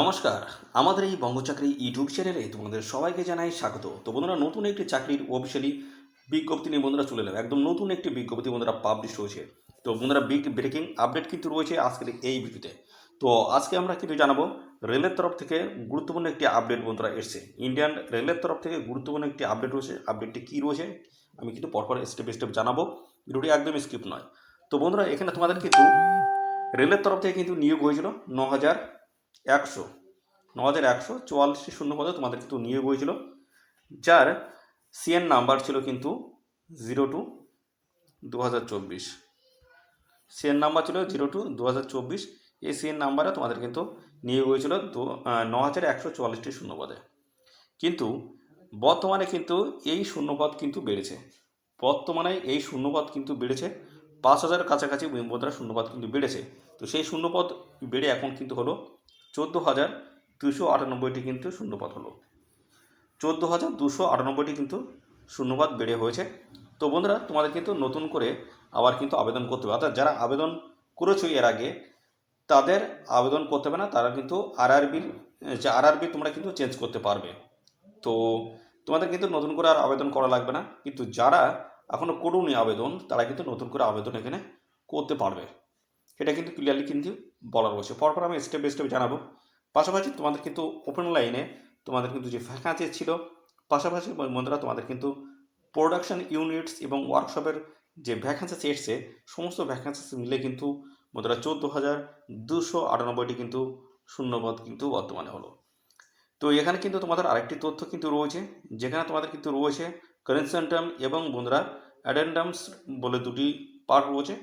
নমস্কার, আমাদের এই বঙ্গচাকরি ইউটিউব চ্যানেলে তোমাদের সবাইকে জানাই স্বাগত। তো বন্ধুরা, নতুন একটি চাকরির অফিসিয়ালি বিজ্ঞপ্তি নিয়ে বন্ধুরা চলে এলাম। একদম নতুন একটি বিজ্ঞপ্তি বন্ধুরা পাবলিশ হয়েছে। তো বন্ধুরা বিগ ব্রেকিং আপডেট কিন্তু রয়েছে আজকের এই ভিডিওতে। তো আজকে আমরা কিন্তু জানাব রেলের তরফ থেকে গুরুত্বপূর্ণ একটি আপডেট বন্ধুরা এসছে। ইন্ডিয়ান রেলের তরফ থেকে গুরুত্বপূর্ণ একটি আপডেট রয়েছে। আপডেটটি কী রয়েছে, আমি কিন্তু পরপর স্টেপ স্টেপ জানাব। ভিডিওটি একদম স্কিপ নয়। তো বন্ধুরা, এখানে তোমাদের কিন্তু রেলের তরফ থেকে কিন্তু নিয়োগ হয়েছিল ন হাজার একশো ন হাজার একশো, চুয়াল্লিশটি শূন্য পদে তোমাদের কিন্তু নিয়োগ হয়েছিল, যার সিএন নাম্বার ছিল কিন্তু জিরো টু দু হাজার চব্বিশ সিএন নাম্বার ছিল জিরো টু দু হাজার চব্বিশ, এই সিএন নাম্বারে তোমাদের কিন্তু নিয়োগ হয়েছিল দু ন হাজার একশো চুয়াল্লিশটি শূন্য পদে কিন্তু বর্তমানে কিন্তু এই শূন্যপদ কিন্তু বেড়েছে। বর্তমানে এই শূন্যপদ কিন্তু বেড়েছে, পাঁচ হাজার কাছাকাছি মুদ্রা শূন্যপদ কিন্তু বেড়েছে। তো সেই শূন্যপদ বেড়ে এখন কিন্তু হলো চোদ্দ হাজার দুশো আটানব্বইটি কিন্তু শূন্যপাত হলো। চোদ্দ হাজার দুশো আটানব্বইটি কিন্তু শূন্যপাত বেড়ে হয়েছে। তো বন্ধুরা, তোমাদের কিন্তু নতুন করে আবার কিন্তু আবেদন করতে হবে। অর্থাৎ যারা আবেদন করেছ এর আগে, তাদের আবেদন করতে হবে না, তারা কিন্তু আরআরবির যে আরআরবি তোমরা কিন্তু চেঞ্জ করতে পারবে। তো তোমাদের কিন্তু নতুন করে আর আবেদন করা লাগবে না। কিন্তু যারা এখনও করুনি আবেদন, তারা কিন্তু নতুন করে আবেদন এখানে করতে পারবে। এটা কিন্তু ক্লিয়ারলি কিন্তু বলা রয়েছে পরপর আমি স্টেপ বাই স্টেপ জানাব। পাশাপাশি তোমাদের কিন্তু ওপেন লাইনে তোমাদের কিন্তু যে ভ্যাকান্সি ছিল, পাশাপাশি বন্ধুরা তোমাদের কিন্তু প্রোডাকশন ইউনিটস এবং ওয়ার্কশপের যে ভ্যাকান্সি এসছে সমস্ত ভ্যাকান্সি মিলে কিন্তু বন্ধুরা চোদ্দ হাজার দুশো আটানব্বইটি কিন্তু শূন্যপদ কিন্তু বর্তমানে হলো। তো এখানে কিন্তু তোমাদের আরেকটি তথ্য কিন্তু রয়েছে, যেখানে তোমাদের কিন্তু রয়েছে কনসেন্টাম এবং বন্ধুরা অ্যাডেন্ডামস বলে দুটি পার্ট রয়েছে।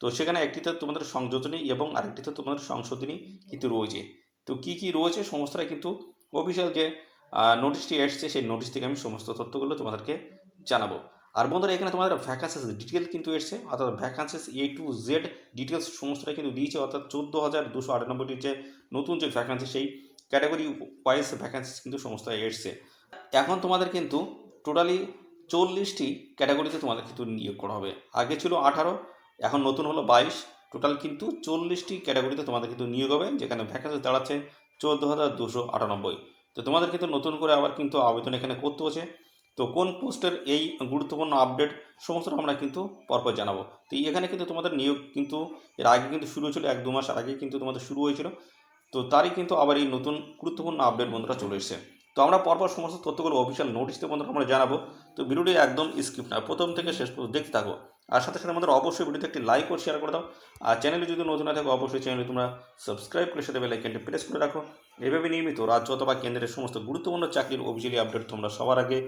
তো সেখানে একটিতে তোমাদের সংযোজনী এবং আরেকটিতে তোমাদের সংশোধনী কিন্তু রয়েছে। তো কি কি রয়েছে সমস্তটাই কিন্তু অফিসিয়াল যে নোটিশটি এসছে, সেই নোটিশ থেকে আমি সমস্ত তথ্যগুলো তোমাদেরকে জানাব। আর বন্ধুরা, এখানে তোমাদের ভ্যাকান্সিস ডিটেল কিন্তু এসছে, অর্থাৎ vacancies A to Z details সমস্তটাই কিন্তু দিয়েছে, অর্থাৎ চোদ্দ হাজার দুশো আটানব্বইটির যে নতুন যে ভ্যাকান্সি সেই ক্যাটাগরি ওয়াইজ ভ্যাকান্সিস কিন্তু সমস্ত এসছে। এখন তোমাদের কিন্তু টোটালি চল্লিশটি ক্যাটাগরিতে তোমাদের কিন্তু নিয়োগ করা হবে। আগে ছিল আঠারো এখন নতুন হলো বাইশ। টোটাল কিন্তু চল্লিশটি ক্যাটাগরিতে তোমাদের কিন্তু নিয়োগ হবে, যেখানে ভ্যাকান্সি দাঁড়াচ্ছে চোদ্দ হাজার দুশো আটানব্বই। তো তোমাদের কিন্তু নতুন করে আবার কিন্তু আবেদন এখানে করতে হচ্ছে। তো কোন পোস্টের এই গুরুত্বপূর্ণ আপডেট সমস্ত আমরা কিন্তু পরপর জানাব। তো এখানে কিন্তু তোমাদের নিয়োগ কিন্তু এর আগে কিন্তু শুরু হয়েছিল, এক দু মাস আগে কিন্তু তোমাদের শুরু হয়েছিল। তো তারই কিন্তু আবার এই নতুন গুরুত্বপূর্ণ আপডেট বন্ধুরা চলে এসেছে। তো আমরা পরপর সমস্ত তথ্যগুলো অফিসিয়াল নোটিশ দিয়ে বন্ধুরা আমরা জানাব। তো ভিডিওটি একদম স্কিপ না, প্রথম থেকে শেষ দেখতে থাকো। আর সাথে সাথে আমাদের অবশ্যই ভিডিওতে একটি লাইক ও শেয়ার করে দাও। আর চ্যানেলে যদি নতুন না থাকো, অবশ্যই চ্যানেলে তোমরা সাবস্ক্রাইব করে সাথে বেলাইকনটি প্রেস করে রাখো। এভাবে নিয়মিত রাজ্য অথবা কেন্দ্রের সমস্ত গুরুত্বপূর্ণ চাকরির অফিসিয়ালি আপডেট তোমরা সবার আগে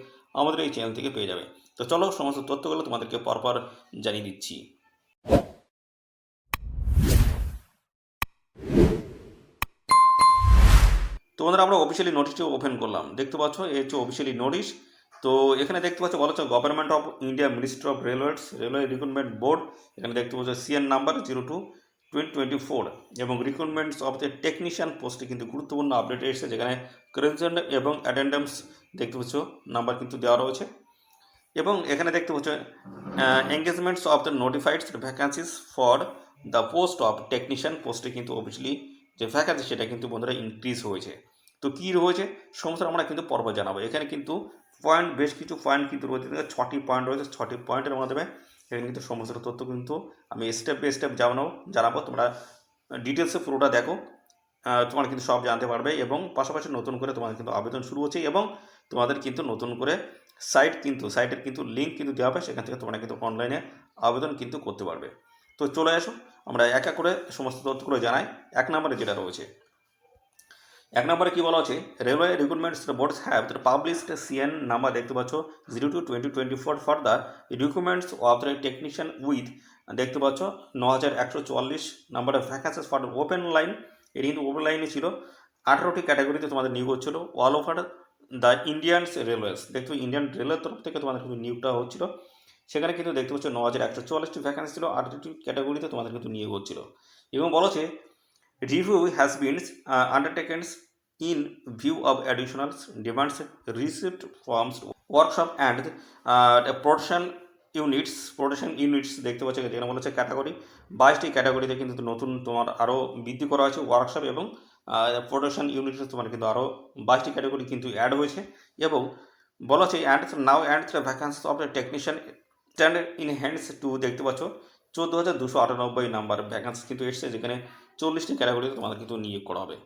আমাদের এই চ্যানেল থেকে পেয়ে যাবে। তো চলো, সমস্ত তথ্যগুলো তোমাদেরকে পরপর জানিয়ে দিচ্ছি। তোমাদের আমরা অফিসিয়ালি নোটিশটি ওপেন করলাম। দেখতে পাচ্ছ, এই হচ্ছে অফিসিয়ালি নোটিশ তো এখানে দেখতে পাচ্ছ বলা হচ্ছে government of India ministry of railways railway recruitment board এখানে দেখতে পাচ্ছ CEN number zero two twenty four এবং রিক্রুটমেন্টস অফ দ্য টেকনিশিয়ান পোস্টে কিন্তু গুরুত্বপূর্ণ আপডেট এসেছে, যেখানে ক্রেজেন্ট এবং অ্যাটেন্ডেন্স দেখতে পাচ্ছ নাম্বার কিন্তু দেওয়া রয়েছে। এবং এখানে দেখতে পাচ্ছ engagements of the notified vacancies for the post of technician পোস্টে কিন্তু অফিসিয়ালি যে ভ্যাকান্সি সেটা কিন্তু বন্ধুরা ইনক্রিজ হয়েছে। তো কী রয়েছে সমস্ত আমরা কিন্তু পর্ব জানাব। এখানে কিন্তু পয়েন্ট বেশ কিছু পয়েন্ট কিন্তু রয়েছে। ছটি পয়েন্ট রয়েছে। ছটি পয়েন্টের মাধ্যমে এখানে কিন্তু সমস্ত তথ্য কিন্তু আমি স্টেপ বাই স্টেপ জানাব জানাব। তোমরা ডিটেলসে পুরোটা দেখো। তোমার কিন্তু সব জানতে পারবে এবং পাশাপাশি নতুন করে তোমাদের কিন্তু আবেদন শুরু হচ্ছে এবং তোমাদের কিন্তু নতুন করে সাইট কিন্তু সাইটের কিন্তু লিঙ্ক কিন্তু দেওয়া হবে। সেখান থেকে তোমরা কিন্তু অনলাইনে আবেদন কিন্তু করতে পারবে। তো চলে আসো। আমরা এক এক করে সমস্ত তথ্যগুলো জানাই। এক নম্বরে যেটা রয়েছে। এক নম্বরে কী বলা আছে? Railway recruitments boards have the published CN number দেখতে পাচ্ছ zero two twenty twenty four for the recruitments of the technician with দেখতে পাচ্ছ ন হাজার একশো চুয়াল্লিশ নাম্বারের ভ্যাকান্সিস ফর ওপেন লাইন এর কিন্তু ওপেন লাইনে ছিল। আঠারোটি ক্যাটাগরিতে তোমাদের নিয়োগ হচ্ছিল। All over the Indians railways দেখতে ইন্ডিয়ান রেলের তরফ থেকে তোমাদের কিন্তু নিয়োগটা হচ্ছিল। সেখানে কিন্তু দেখতে পাচ্ছ ন হাজার একশো চুয়াল্লিশটি ভ্যাকান্সি ছিল, আঠারোটি ক্যাটাগরিতে তোমাদের কিন্তু নিয়োগ হচ্ছিল। এবং বলছে review has been undertaken in view of additional demands received from workshop and uh, production units production units দেখতে পাচ্ছ যেখানে বলা হচ্ছে ক্যাটাগরি বাইশটি ক্যাটাগরিতে কিন্তু নতুন তোমার আরও বৃদ্ধি করা হয়েছে ওয়ার্কশপ এবং প্রোডাকশন ইউনিটে তোমার কিন্তু আরও বাইশটি ক্যাটাগরি কিন্তু অ্যাড হয়েছে এবং বলা হচ্ছে add now add the vacancy of technician standard in hands to দেখতে পাচ্ছ চোদ্দ হাজার দুশো আটানব্বই নাম্বার ভ্যাকান্সি কিন্তু এসছে যেখানে চল্লিশটি ক্যাটাগরিতে তোমাদের কিন্তু নিয়োগ করা হবে।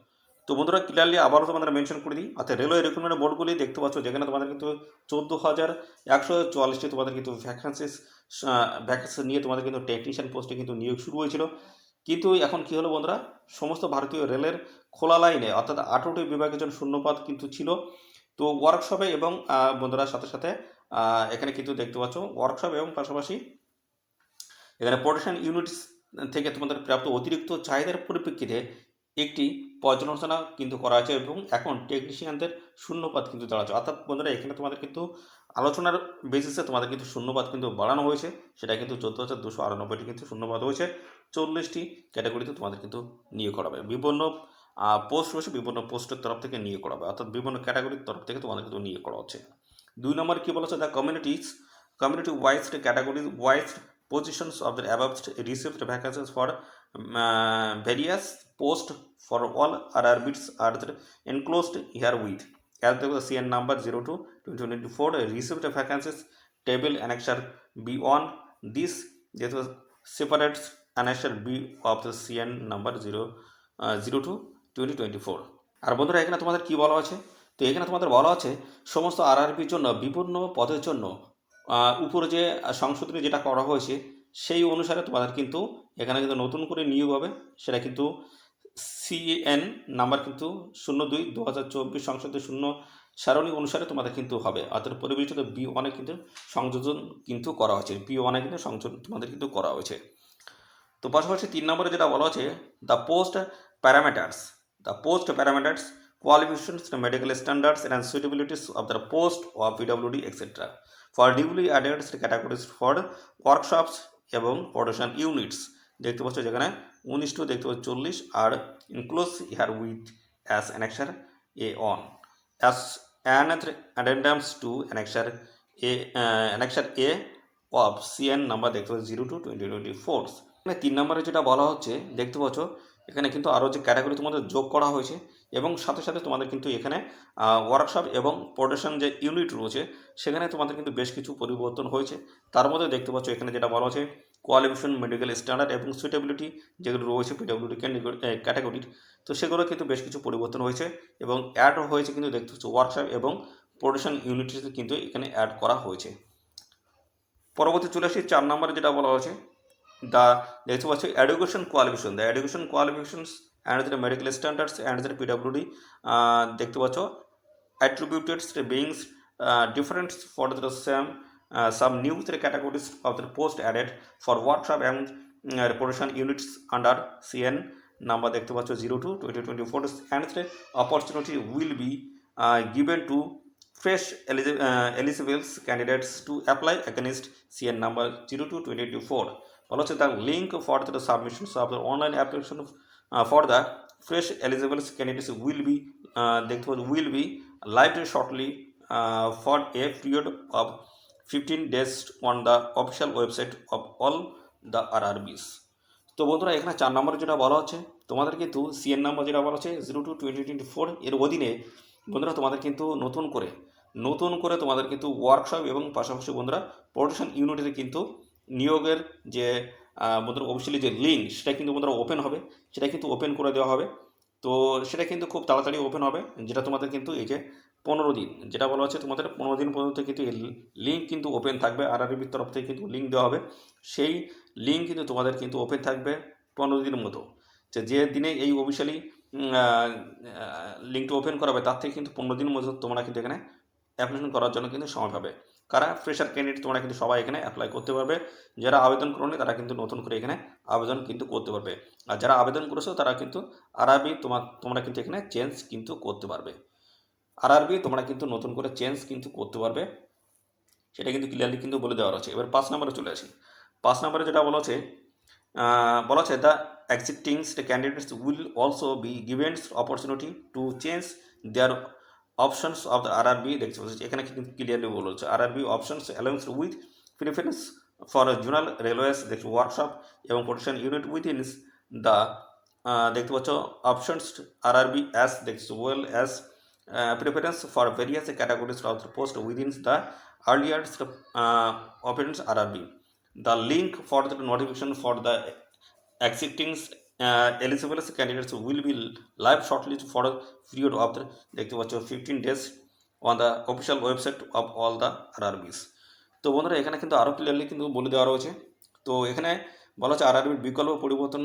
তো বন্ধুরা ক্লিয়ারলি আবারও তোমাদের মেনশন করে দিই। অর্থাৎ রেলওয়ে রিক্রুটমেন্ট বোর্ডগুলি দেখতে পাচ্ছ, যেখানে তোমাদের কিন্তু চোদ্দ হাজার একশো চুয়াল্লিশটি তোমাদের কিন্তু ভ্যাকান্সিস ভ্যাকান্সি নিয়ে তোমাদের কিন্তু টেকনিশিয়ান পোস্টে কিন্তু নিয়োগ শুরু হয়েছিল। কিন্তু এখন কি হলো বন্ধুরা, সমস্ত ভারতীয় রেলের খোলা লাইনে অর্থাৎ আঠারোটি বিভাগের জন্য শূন্যপাত কিন্তু ছিল। তো ওয়ার্কশপে এবং বন্ধুরা, সাথে সাথে এখানে কিন্তু দেখতে পাচ্ছ ওয়ার্কশপ এবং পাশাপাশি এখানে প্রোডাকশন ইউনিটস থেকে তোমাদের প্রাপ্ত অতিরিক্ত চাহিদার পরিপ্রেক্ষিতে একটি পর্যালোচনা কিন্তু করা হয়েছে এবং এখন টেকনিশিয়ানদের শূন্যপাত কিন্তু দাঁড়াচ্ছে অর্থাৎ বন্ধুরা, এখানে তোমাদের কিন্তু আলোচনার বেসিসে তোমাদের কিন্তু শূন্যপাত কিন্তু বাড়ানো হয়েছে। সেটা কিন্তু চোদ্দ হাজার দুশো আটানব্বইটি কিন্তু শূন্যপাত হয়েছে। চল্লিশটি ক্যাটাগরিতে তোমাদের কিন্তু নিয়োগ করা হবে। বিভিন্ন পোস্ট রয়েছে, বিভিন্ন পোস্টের তরফ থেকে নিয়োগ করা হবে। অর্থাৎ বিভিন্ন ক্যাটাগরির তরফ থেকে তোমাদের কিন্তু নিয়োগ করা হচ্ছে। দুই নম্বর কী বলা হচ্ছে the communities community wise categories, wise positions of the above received vacancies for uh, various post for all RRBs are the enclosed herewith as the CN number 02 2024 received vacancies table annexure B1 this this was separate annexure B of the CN number 0 uh, 02 2024 আর বন্ধুরা এখানে তোমাদের কি বলা আছে তো এখানে তোমাদের বলা আছে সমস্ত আরআরবির জন্য বিভিন্ন পদের জন্য উপরে যে সংশোধনী যেটা করা হয়েছে সেই অনুসারে তোমাদের কিন্তু এখানে কিন্তু নতুন করে নিয়োগ হবে। সেটা কিন্তু সিএন নাম্বার কিন্তু শূন্য দুই দু হাজার চব্বিশ সংসদে শূন্য সারণী অনুসারে তোমাদের কিন্তু হবে। অর্থাৎ পরিবেশিত বি ওয়ানে কিন্তু সংযোজন কিন্তু করা হয়েছে। বি ওয়ানে কিন্তু সংযোজন তোমাদের কিন্তু করা হয়েছে। তো পাশাপাশি তিন নম্বরে যেটা বলা হচ্ছে the post parameters the post parameters qualifications, medical standards and suitabilities of the post of PWD, etc. For newly added categories for workshops এবং প্রোডাকশন ইউনিটস দেখতে পাচ্ছ যেখানে উনিশ টু দেখতে পাচ্ছ চল্লিশ, আর enclose here with as annexure A on as another addendums to annexure A annexure A of CN number দেখতে পাচ্ছ zero two twenty twenty four এখানে তিন নম্বরে যেটা বলা হচ্ছে, দেখতে পাচ্ছ এখানে কিন্তু আরও যে ক্যাটাগরি তোমাদের যোগ করা হয়েছে এবং সাথে সাথে তোমাদের কিন্তু এখানে ওয়ার্কশপ এবং প্রোডাকশন যে ইউনিট রয়েছে, সেখানে তোমাদের কিন্তু বেশ কিছু পরিবর্তন হয়েছে। তার মধ্যে দেখতে পাচ্ছ এখানে যেটা বলা হচ্ছে কোয়ালিফিকেশন মেডিকেল স্ট্যান্ডার্ড এবং সুইটেবিলিটি যেগুলো রয়েছে পিডব্লিউডি ক্যাটাগরির তো সেগুলো কিন্তু বেশ কিছু পরিবর্তন হয়েছে এবং অ্যাড হয়েছে কিন্তু দেখতে পাচ্ছ ওয়ার্কশপ এবং প্রোডাকশন ইউনিটিতে কিন্তু এখানে অ্যাড করা হয়েছে। পরবর্তী চলে আসি, চার নম্বরে যেটা বলা হয়েছে the দেখতে পাচ্ছ education qualification the education qualifications and the medical standards and the PWD দেখতে পাচ্ছ uh, different for the same uh, some new three categories of the post added for workshop and uh, production units under CN number দেখতে পাচ্ছ zero two twenty twenty four and will be uh, given to fresh eligi- uh, eligible candidates to apply against CN number 02 2024 বলা হচ্ছে for the submissions of the online application uh, for the fresh eligible candidates will be uh, দেখতে পাচ্ছ will be live shortly uh, for a period of 15 days on the official website of all the RRBs তো বন্ধুরা এখানে চার নম্বরে যেটা বলা হচ্ছে তোমাদের কিন্তু সিএন নাম্বার যেটা বলা হচ্ছে zero two twenty twenty four এর অধীনে বন্ধুরা তোমাদের কিন্তু নতুন করে নতুন করে তোমাদের কিন্তু ওয়ার্কশপ এবং পাশাপাশি বন্ধুরা প্রোডাকশন ইউনিটের কিন্তু নিয়োগের যে বন্ধুরা অফিসিয়ালি যে লিঙ্ক সেটা কিন্তু বন্ধুরা ওপেন হবে। সেটা কিন্তু ওপেন করে দেওয়া হবে। তো সেটা কিন্তু খুব তাড়াতাড়ি ওপেন হবে, যেটা তোমাদের কিন্তু এই যে পনেরো দিন, যেটা বলা হচ্ছে তোমাদের পনেরো দিন পর্যন্ত কিন্তু এই লিঙ্ক কিন্তু ওপেন থাকবে। আর আরবির তরফ থেকে কিন্তু লিঙ্ক দেওয়া হবে। সেই লিঙ্ক কিন্তু তোমাদের কিন্তু ওপেন থাকবে পনেরো দিনের মতো। যে যে দিনে এই অফিসিয়ালি লিঙ্কটা ওপেন করাবে তার থেকে কিন্তু পনেরো দিনের মধ্যে তোমরা কিন্তু এখানে অ্যাপ্লিকেশন করার জন্য কিন্তু সময় পাবে। কারা? ফ্রেশার ক্যান্ডিডেট তোমরা কিন্তু সবাই এখানে অ্যাপ্লাই করতে পারবে। যারা আবেদন করোনি তারা কিন্তু নতুন করে এখানে আবেদন কিন্তু করতে পারবে। আর যারা আবেদন করেছ তারা কিন্তু আরআরবি তোমার তোমরা কিন্তু এখানে চেঞ্জ কিন্তু করতে পারবে। আরআরবি তোমরা কিন্তু নতুন করে চেঞ্জ কিন্তু করতে পারবে। সেটা কিন্তু ক্লিয়ারলি কিন্তু বলে দেওয়া আছে এবার পাঁচ নম্বরে চলে আসি। পাঁচ নম্বরে যেটা বলা আহ, বলা আছে the existing candidates will also be given opportunity to change their options of the R RRB দেখতে পাচ্ছি এখানে কিন্তু ক্লিয়ারলি বলা হচ্ছে R RRB options allowance with preference for zonal railways দেখছি ওয়ার্কশপ এবং protection unit with in the দেখতে পাচ্ছ options R R B as দেখছ well as preference for various categories of the post within the earlier options R R B the link for the notification for the eligible candidates will be live shortly for a period of the, দেখতে পাচ্ছ fifteen days on the official website of all the RRBs তো বন্ধুরা, এখানে কিন্তু আরও clearly কিন্তু বলে দেওয়া রয়েছে। তো এখানে বলা হচ্ছে আরআরবির বিকল্প পরিবর্তন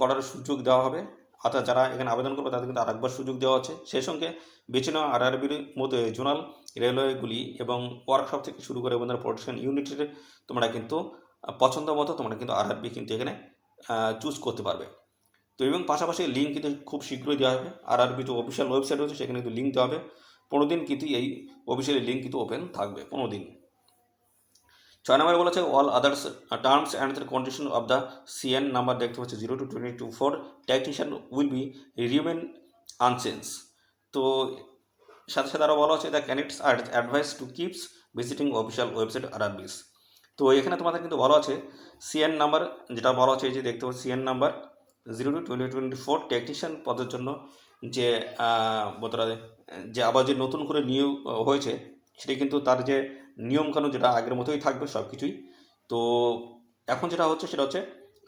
করার সুযোগ দেওয়া হবে। অর্থাৎ যারা এখানে আবেদন করবে, তাদের কিন্তু আরেকবার সুযোগ দেওয়া হচ্ছে সেই সঙ্গে বেছে নেওয়া আরআরবির মধ্যে জোনাল, রেলওয়েগুলি এবং ওয়ার্কশপ থেকে শুরু করে বন্ধুরা প্রোডাকশন ইউনিটের তোমরা কিন্তু পছন্দ মতো তোমরা কিন্তু আরআরবি কিন্তু এখানে চুজ করতে পারবে। তো এবং পাশাপাশি লিঙ্ক কিন্তু খুব শীঘ্রই দেওয়া হবে। আর আর কিছু অফিসিয়াল ওয়েবসাইট রয়েছে, সেখানে কিন্তু লিঙ্ক দেওয়া হবে। পনেরো দিন কিন্তু এই অফিসিয়ালি লিঙ্ক কিন্তু ওপেন থাকবে, পনেরো দিন। ছয় নম্বরে বলেছে all others terms and condition of the CN number দেখতে পাচ্ছি zero two twenty two four technician will be remain unchanged তো সাথে সাথে আরও বলা হচ্ছে the candidates are advised to keeps visiting official website আর তো এখানে তোমাদের কিন্তু বলা আছে সিএন নাম্বার যেটা বলা হচ্ছে, এই যে দেখতে পাচ্ছি CN number zero two twenty twenty four technician পদের জন্য যে যে আবার যে নতুন করে নিয়োগ হয়েছে, সেটা কিন্তু তার যে নিয়মকানুন যেটা আগের মতোই থাকবে সব কিছুই তো এখন যেটা হচ্ছে, সেটা হচ্ছে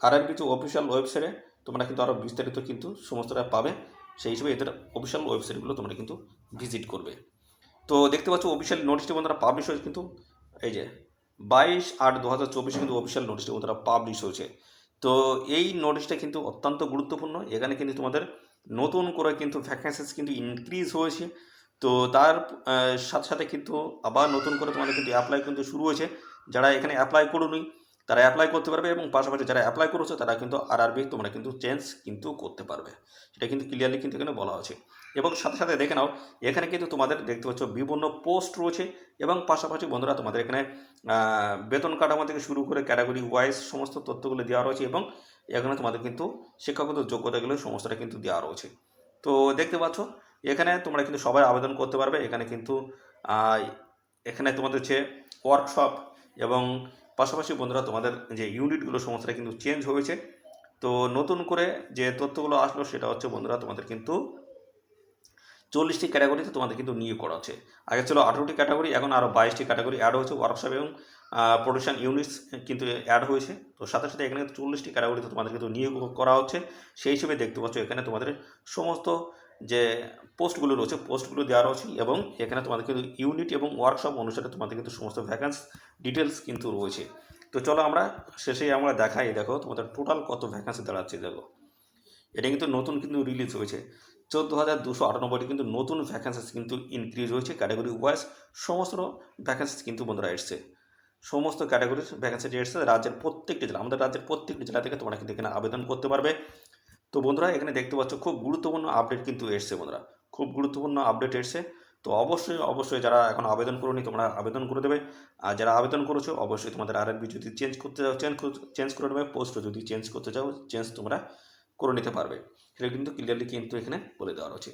আর আর কিছু অফিসিয়াল ওয়েবসাইটে তোমরা কিন্তু আরও বিস্তারিত কিন্তু সমস্তটা পাবে। সেই হিসেবে এদের অফিসিয়াল ওয়েবসাইটগুলো তোমরা কিন্তু ভিজিট করবে। তো দেখতে পাচ্ছ অফিসিয়াল নোটিশটি বন্ধুরা পাবলিশ হয়েছে কিন্তু, এই যে বাইশ আট দু হাজার চব্বিশে কিন্তু অফিসিয়াল নোটিশটি বন্ধুরা পাবলিশ হয়েছে। তো এই নোটিশটা কিন্তু অত্যন্ত গুরুত্বপূর্ণ। এখানে কিন্তু তোমাদের নতুন করে কিন্তু ভ্যাকেন্সিস কিন্তু ইনক্রিজ হয়েছে। তো তার সাথে সাথে কিন্তু আবার নতুন করে তোমাদের কিন্তু অ্যাপ্লাই কিন্তু শুরু হয়েছে। যারা এখানে অ্যাপ্লাই করুনি, তারা অ্যাপ্লাই করতে পারবে এবং পাশাপাশি যারা অ্যাপ্লাই করেছে, তারা কিন্তু আর আরবি তোমরা কিন্তু চেঞ্জ কিন্তু করতে পারবে। সেটা কিন্তু ক্লিয়ারলি কিন্তু এখানে বলা আছে। এবং সাথে সাথে দেখে নাও, এখানে কিন্তু তোমাদের দেখতে পাচ্ছ বিভিন্ন পোস্ট রয়েছে এবং পাশাপাশি বন্ধুরা তোমাদের এখানে বেতন কাঠামো থেকে শুরু করে ক্যাটাগরি ওয়াইজ সমস্ত তথ্যগুলো দেওয়া রয়েছে এবং এখানে তোমাদের কিন্তু শিক্ষাগত যোগ্যতাগুলো সমস্তটা কিন্তু দেওয়া রয়েছে। তো দেখতে পাচ্ছ, এখানে তোমরা কিন্তু সবাই আবেদন করতে পারবে। এখানে কিন্তু এখানে তোমাদের হচ্ছে ওয়ার্কশপ এবং পাশাপাশি বন্ধুরা তোমাদের যে ইউনিটগুলো সমস্তটা কিন্তু চেঞ্জ হয়েছে। তো নতুন করে যে তথ্যগুলো আসলো সেটা হচ্ছে বন্ধুরা তোমাদের কিন্তু চল্লিশটি ক্যাটাগরিতে তোমাদের কিন্তু নিয়োগ করা হচ্ছে। আগে ছিল আঠেরোটি ক্যাটাগরি, এখন আরও বাইশটি ক্যাটাগরি অ্যাড হয়েছে। ওয়ার্কশপ এবং প্রোডাকশন ইউনিটস কিন্তু অ্যাড হয়েছে। তো সাথে সাথে এখানে চল্লিশটি ক্যাটাগরিতে তোমাদের কিন্তু নিয়োগ করা হচ্ছে। সেই হিসেবে দেখতে পাচ্ছ এখানে তোমাদের সমস্ত যে পোস্টগুলো রয়েছে, পোস্টগুলো দেওয়া রয়েছে এবং এখানে তোমাদের কিন্তু ইউনিট এবং ওয়ার্কশপ অনুসারে তোমাদের কিন্তু সমস্ত ভ্যাকান্স ডিটেলস কিন্তু রয়েছে। তো চলো আমরা শেষে আমরা দেখাই, দেখো তোমাদের টোটাল কত ভ্যাকান্সি দাঁড়াচ্ছে, দেখো। এটা কিন্তু নতুন কিন্তু রিলিজ হয়েছে। চোদ্দ হাজার দুশো আটানব্বইটি কিন্তু নতুন ভ্যাকেন্সিস কিন্তু ইনক্রিজ হয়েছে ক্যাটাগরি ওয়াইজ সমস্ত ভ্যাকেন্সিস কিন্তু বন্ধুরা এসছে। সমস্ত ক্যাটাগরির ভ্যাকেন্সি এসছে, রাজ্যের প্রত্যেকটি জেলা, আমাদের রাজ্যের প্রত্যেকটি জেলা থেকে তোমরা কিন্তু এখানে আবেদন করতে পারবে। তো বন্ধুরা, এখানে দেখতে পাচ্ছ খুব গুরুত্বপূর্ণ আপডেট কিন্তু এসছে বন্ধুরা, খুব গুরুত্বপূর্ণ আপডেট এসছে। তো অবশ্যই অবশ্যই যারা এখন আবেদন করোনি তোমরা আবেদন করে দেবে, আর যারা আবেদন করেছ, অবশ্যই তোমাদের আর যদি চেঞ্জ করতে চাও চেঞ্জ চেঞ্জ করে নেবে পোস্টও যদি চেঞ্জ করতে চাও চেঞ্জ তোমরা করে নিতে পারবে। সেটা কিন্তু ক্লিয়ারলি কিন্তু এখানে বলে দেওয়া রয়েছে।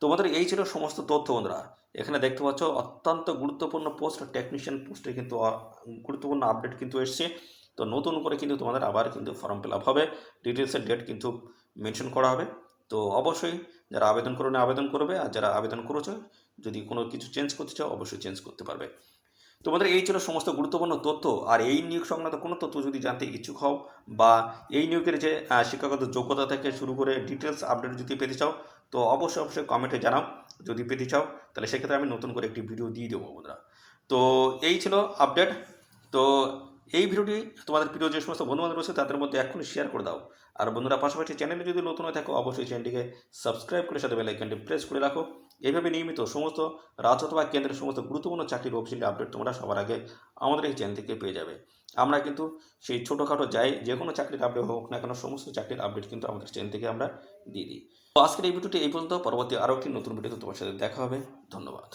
তোমাদের এই ছিল সমস্ত তথ্য বন্ধুরা। এখানে দেখতে পাচ্ছ, অত্যন্ত গুরুত্বপূর্ণ পোস্ট টেকনিশিয়ান পোস্টে কিন্তু গুরুত্বপূর্ণ আপডেট কিন্তু এসছে। তো নতুন করে কিন্তু তোমাদের আবার কিন্তু ফর্ম ফিল আপ হবে। ডিটেলসের ডেট কিন্তু মেনশন করা হবে। তো অবশ্যই যারা আবেদন করো আবেদন করবে। আর যারা আবেদন করেছ, যদি কোনো কিছু চেঞ্জ করতে চাও, অবশ্যই চেঞ্জ করতে পারবে। তোমাদের এই ছিল সমস্ত গুরুত্বপূর্ণ তথ্য। আর এই নিয়োগ সংক্রান্ত কোনো তথ্য যদি জানতে ইচ্ছুক হও বা এই নিয়োগের যে শিক্ষাগত যোগ্যতা থেকে শুরু করে ডিটেলস আপডেট যদি পেতে চাও, তো অবশ্যই অবশ্যই কমেন্টে জানাও। যদি পেতে চাও, তাহলে সেক্ষেত্রে আমি নতুন করে একটি ভিডিও দিয়ে দেবো বন্ধুরা। তো এই ছিল আপডেট তো এই ভিডিওটি তোমাদের প্রিয় যে সমস্ত বন্ধুবান্ধব রয়েছে, তাদের মধ্যে এখনই শেয়ার করে দাও। আর বন্ধুরা, পাশাপাশি চ্যানেলে যদি নতুন হয়ে থাকো, অবশ্যই চ্যানেলটিকে সাবস্ক্রাইব করে সাথে বেলাইকনটি প্রেস করে রাখো। এইভাবে নিয়মিত সমস্ত রাজ্য অথবা কেন্দ্রের সমস্ত গুরুত্বপূর্ণ চাকরির অফিসিয়ালি আপডেট তোমরা সবার আগে আমাদের এই চ্যানেল থেকে পেয়ে যাবে। আমরা কিন্তু সেই ছোটোখাটো যাই, যে কোনো চাকরির আপডেট হোক না কেন, সমস্ত চাকরির আপডেট কিন্তু আমাদের চ্যানেল থেকে আমরা দিয়ে দিই। তো আজকের এই ভিডিওটি এই পর্যন্ত। পরবর্তী আরও একটি নতুন ভিডিওতে তোমার সাথে দেখা হবে। ধন্যবাদ।